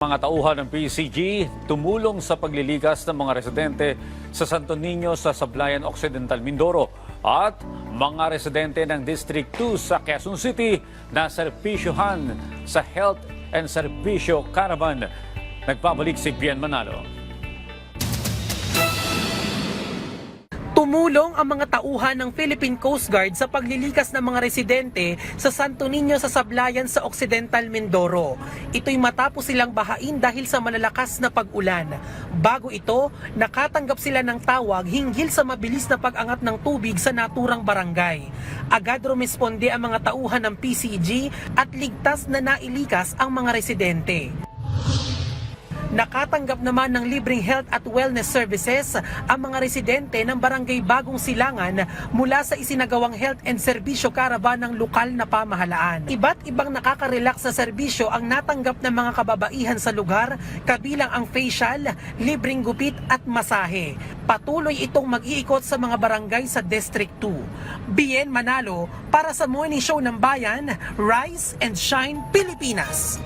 Mga tauhan ng PCG tumulong sa pagliligas ng mga residente sa Santo Niño sa Sablayan Occidental, Mindoro at mga residente ng District 2 sa Quezon City na servisyohan sa Health and Servisyo Caravan. Nagpabalik si Bien Manalo. Tumulong ang mga tauhan ng Philippine Coast Guard sa paglilikas ng mga residente sa Santo Niño sa Sablayan sa Occidental Mindoro. Ito'y matapos silang bahain dahil sa malalakas na pag-ulan. Bago ito, nakatanggap sila ng tawag hinggil sa mabilis na pag-angat ng tubig sa naturang barangay. Agad rumisponde ang mga tauhan ng PCG at ligtas na nailikas ang mga residente. Nakatanggap naman ng libreng health at wellness services ang mga residente ng Barangay Bagong Silangan mula sa isinagawang health and serbisyo caravan ng lokal na pamahalaan. Iba't ibang nakaka-relax sa serbisyo ang natanggap ng mga kababaihan sa lugar kabilang ang facial, libreng gupit at masahe. Patuloy itong mag-iikot sa mga barangay sa District 2. Bien Manalo para sa Morning Show ng Bayan, Rise and Shine Pilipinas.